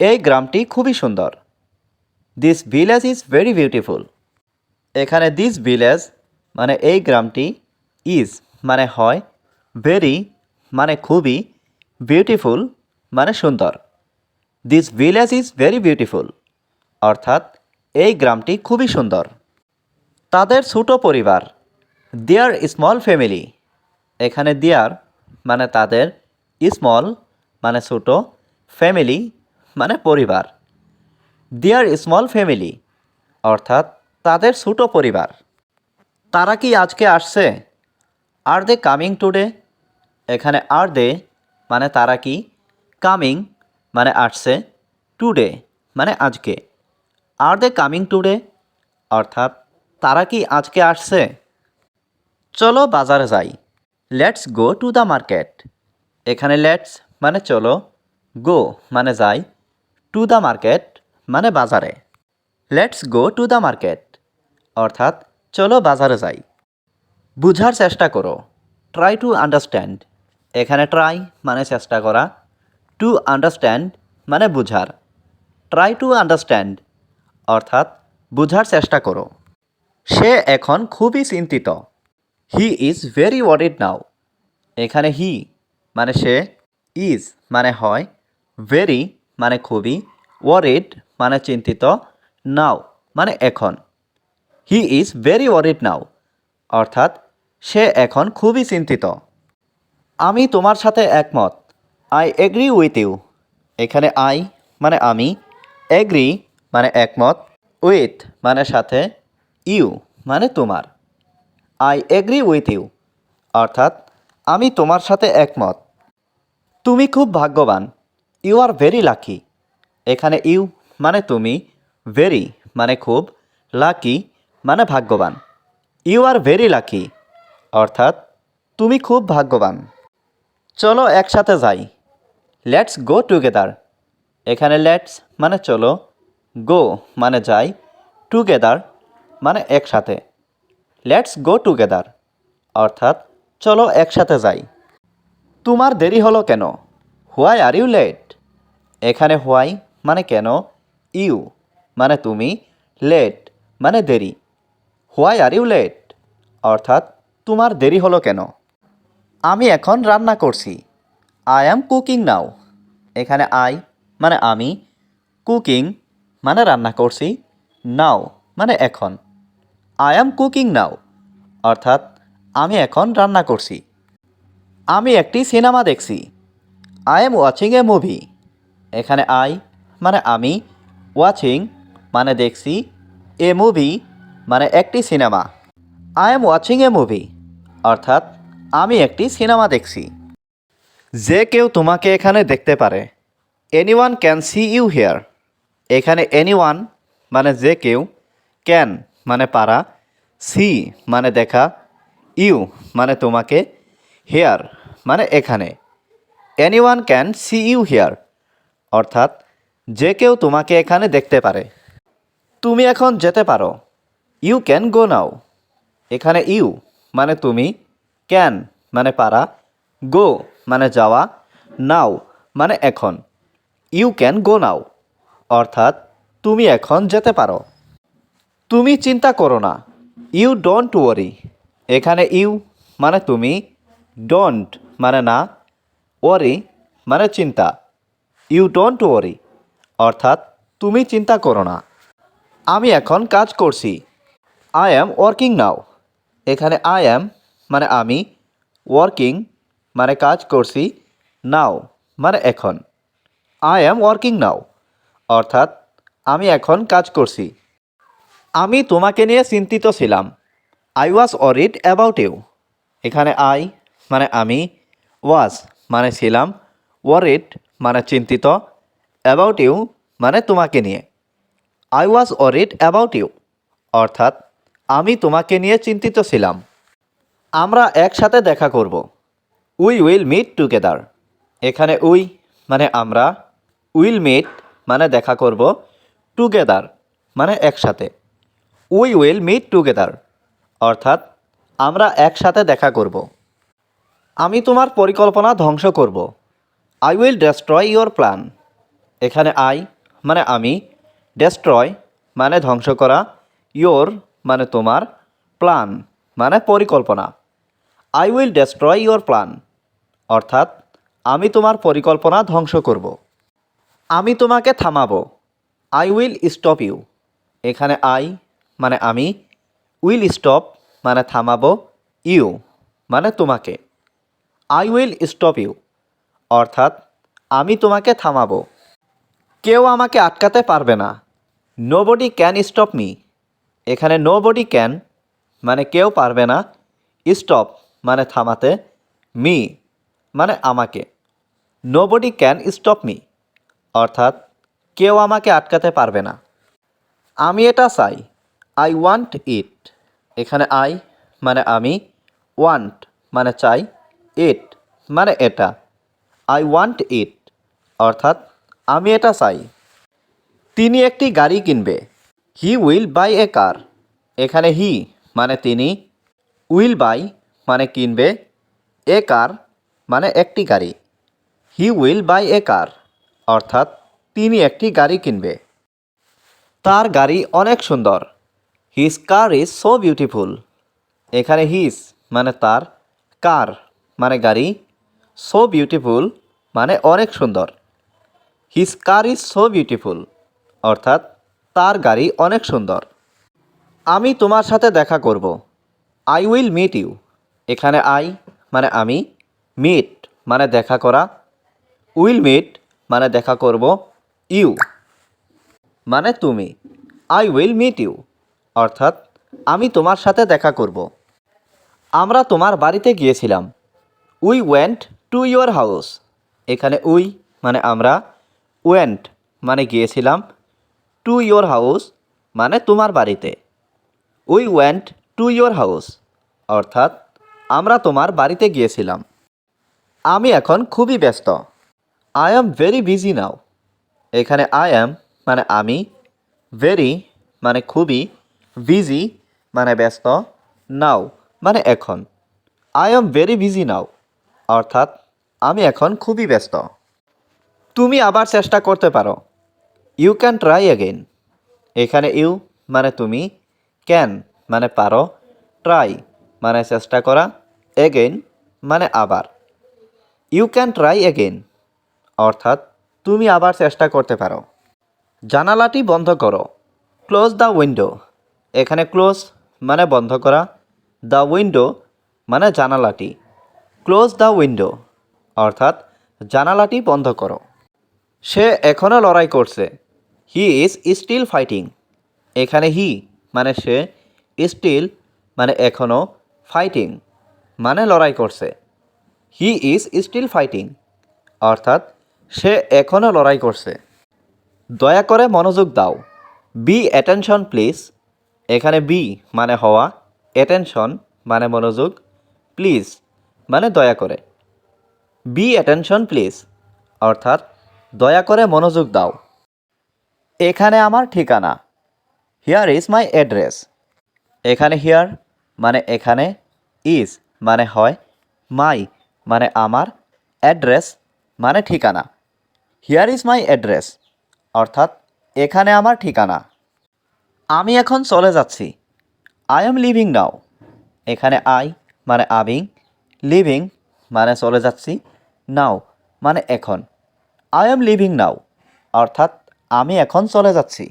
এই গ্রামটি খুবই সুন্দর। This village is very beautiful এখানে দিস ভিলেজ মানে এই গ্রামটি ইজ মানে হয় ভেরি মানে খুবই বিউটিফুল মানে সুন্দর। This village is very beautiful অর্থাৎ, এই গ্রামটি খুবই সুন্দর। তাদের ছোট পরিবার দেয়ার স্মল ফ্যামিলি এখানে দেয়ার মানে তাদের স্মল মানে ছোট ফ্যামিলি মানে পরিবার। দেয়ার স্মল ফ্যামিলি অর্থাৎ তাদের ছোট পরিবার। তারা কি আজকে আসছে? আর দে কামিং টুডে এখানে আর দে মানে তারা কি? কামিং মানে আসছে টুডে মানে আজকে। আর দে কামিং টুডে অর্থাৎ তারা কি আজকে আসছে? চলো বাজারে যাই। Let's go to the market এখানে লেটস মানে চলো গো মানে যাই। টু দ্য মার্কেট মানে বাজারে। Let's go to the market অর্থাৎ চলো বাজারে যাই। বুঝার চেষ্টা করো। ট্রাই টু আন্ডারস্ট্যান্ড এখানে ট্রাই মানে চেষ্টা করা। টু আন্ডারস্ট্যান্ড মানে বুঝার। ট্রাই টু আন্ডারস্ট্যান্ড অর্থাৎ বুঝার চেষ্টা করো। সে এখন খুবই চিন্তিত। He is very worried now এখানে হি মানে সে ইজ মানে হয় ভেরি মানে খুবই ওয়ারিড মানে চিন্তিত নাও মানে এখন। He is very worried now অর্থাৎ সে এখন খুবই চিন্তিত। আমি তোমার সাথে একমত। আই এগ্রি উইথ ইউ এখানে আই মানে আমি এগ্রি মানে একমত। উইথ মানে সাথে ইউ মানে তোমার। আই এগ্রি উইথ ইউ অর্থাৎ আমি তোমার সাথে একমত। তুমি খুব ভাগ্যবান। ইউ আর ভেরি লাকি এখানে ইউ মানে তুমি ভেরি মানে খুব লাকি মানে ভাগ্যবান। ইউ আর ভেরি লাকি অর্থাৎ তুমি খুব ভাগ্যবান। চলো একসাথে যাই। লেটস গো টুগেদার এখানে লেটস মানে চলো গো মানে যাই টুগেদার মানে একসাথে। লেটস গো টুগেদার অর্থাৎ চলো একসাথে যাই। তোমার দেরি হলো কেন? হোয়াই আর ইউ লেট এখানে হোয়াই মানে কেন? ইউ মানে তুমি? লেট মানে দেরি। হোয়াই আর ইউ লেট অর্থাৎ তোমার দেরি হলো কেন? আমি এখন রান্না করছি। আই অ্যাম কুকিং নাও এখানে আই মানে আমি। কুকিং মানে রান্না করছি। নাও মানে এখন। আই অ্যাম কুকিং নাও অর্থাৎ আমি এখন রান্না করছি। আমি একটি সিনেমা দেখছি। I am watching a movie এখানে আই মানে আমি ওয়াচিং মানে দেখছি এ মুভি মানে একটি cinema I am watching a movie অর্থাৎ আমি একটি সিনেমা দেখছি। যে কেউ তোমাকে এখানে দেখতে পারে anyone can see you here এখানে এনি ওয়ান মানে যে কেউ ক্যান মানে পারা সি মানে দেখা ইউ মানে তোমাকে হেয়ার মানে এখানে। Anyone can see you here অর্থাৎ যে কেউ তোমাকে এখানে দেখতে পারে। তুমি এখন যেতে পারো। You can go now. এখানে ইউ মানে তুমি, ক্যান মানে পারা, গো মানে যাওয়া, নাও মানে এখন। You can go now. অর্থাৎ তুমি এখন যেতে পারো। তুমি চিন্তা করো না। You don't worry. এখানে ইউ মানে তুমি, ডোন্ট মানে না, ওয়ারি মানে চিন্তা। ইউ ডোন্ট ওয়ারি অর্থাৎ, তুমি চিন্তা করো না। আমি এখন কাজ করছি। আই অ্যাম ওয়ার্কিং নাও এখানে আই অ্যাম মানে আমি ওয়ার্কিং মানে কাজ করছি নাও মানে এখন। আই অ্যাম ওয়ার্কিং নাও অর্থাৎ, আমি এখন কাজ করছি। আমি তোমাকে নিয়ে চিন্তিত ছিলাম। I was worried about you এখানে আই মানে আমি ওয়াজ মানে ছিলাম ওয়ারিড মানে চিন্তিত অ্যাবাউট ইউ মানে তোমাকে নিয়ে। I was worried about you অর্থাৎ আমি তোমাকে নিয়ে চিন্তিত ছিলাম। আমরা একসাথে দেখা করব। উই উইল মিট টুগেদার এখানে উই মানে আমরা। উইল মিট মানে দেখা করব। টুগেদার মানে একসাথে। উই উইল মিট টুগেদার অর্থাৎ আমরা একসাথে দেখা করব। আমি তোমার পরিকল্পনা ধ্বংস করব। I will destroy your plan এখানে আই মানে আমি ডেস্ট্রয় মানে ধ্বংস করা ইয়োর মানে তোমার প্ল্যান মানে পরিকল্পনা। I will destroy your plan অর্থাৎ, আমি তোমার পরিকল্পনা ধ্বংস করব। আমি তোমাকে থামাবো। আই উইল স্টপ ইউ এখানে আই মানে আমি উইল স্টপ মানে থামাবো ইউ মানে তোমাকে। আই উইল স্টপ ইউ অর্থাৎ, আমি তোমাকে থামাবো। কেউ আমাকে আটকাতে পারবে না। Nobody can stop me এখানে নো বডি ক্যান মানে কেউ পারবে না। স্টপ মানে থামাতে। মি মানে আমাকে। Nobody can stop me অর্থাৎ, কেউ আমাকে আটকাতে পারবে না। আমি এটা চাই। আই ওয়ান্ট ইট এখানে আই মানে আমি। ওয়ান্ট মানে চাই। ইট মানে এটা। আই ওয়ান্ট ইট অর্থাৎ আমি এটা চাই। তিনি একটি গাড়ি কিনবে। হি উইল বাই এ কার এখানে হি মানে তিনি। উইল বাই মানে কিনবে। এ কার মানে একটি গাড়ি। হি উইল বাই এ কার অর্থাৎ তিনি একটি গাড়ি কিনবে। তার গাড়ি অনেক সুন্দর। His car is so beautiful এখানে হিজ মানে তার। কার মানে গাড়ি। সো বিউটিফুল মানে অনেক সুন্দর। His car is so beautiful অর্থাৎ তার গাড়ি অনেক সুন্দর। আমি তোমার সাথে দেখা করব। আই উইল মিট ইউ এখানে আই মানে আমি মিট মানে দেখা করা। উইল মিট মানে দেখা করব। ইউ মানে তুমি। আই উইল মিট ইউ অর্থাৎ আমি তোমার সাথে দেখা করব। আমরা তোমার বাড়িতে গিয়েছিলাম। We went to your house এখানে উই মানে আমরা ওয়েন্ট মানে গিয়েছিলাম। টু ইয়োর হাউস মানে তোমার বাড়িতে। We went to your house অর্থাৎ আমরা তোমার বাড়িতে গিয়েছিলাম। আমি এখন খুবই ব্যস্ত। I am very busy now এখানে আই অ্যাম মানে আমি ভেরি মানে খুবই বিজি মানে ব্যস্ত নাও মানে এখন। I am very busy now অর্থাৎ আমি এখন খুবই ব্যস্ত। তুমি আবার চেষ্টা করতে পারো। ইউ ক্যান ট্রাই অ্যাগেন এখানে ইউ মানে তুমি ক্যান মানে পারো ট্রাই মানে চেষ্টা করা এগেইন মানে আবার। ইউ ক্যান ট্রাই এগেইন অর্থাৎ তুমি আবার চেষ্টা করতে পারো। জানালাটি বন্ধ করো। ক্লোজ দ্য উইন্ডো এখানে ক্লোজ মানে বন্ধ করা। দ্য উইন্ডো মানে জানালাটি। ক্লোজ দ্য উইন্ডো অর্থাৎ জানালাটি বন্ধ করো। সে এখনও লড়াই করছে। হি ইজ স্টিল ফাইটিং এখানে হি মানে সে স্টিল মানে এখনও ফাইটিং মানে লড়াই করছে। হি ইজ স্টিল ফাইটিং অর্থাৎ সে এখনও লড়াই করছে। দয়া করে মনোযোগ দাও। বি অ্যাটেনশন প্লিজ এখানে বি মানে হওয়া। অ্যাটেনশন মানে মনোযোগ। প্লিজ মানে দয়া করে। বি অ্যাটেনশন প্লিজ অর্থাৎ, দয়া করে মনোযোগ দাও। এখানে আমার ঠিকানা। হিয়ার ইজ মাই অ্যাড্রেস এখানে হিয়ার মানে এখানে ইজ মানে হয় মাই মানে আমার অ্যাড্রেস মানে ঠিকানা। হিয়ার ইজ মাই অ্যাড্রেস অর্থাৎ, এখানে আমার ঠিকানা। আমি এখন চলে যাচ্ছি। আই এম লিভিং নাও এখানে আই মানে আবিং লিভিং মানে চলে যাচ্ছি। নাও মানে এখন। আই এম লিভিং নাও অর্থাৎ আমি এখন চলে যাচ্ছি।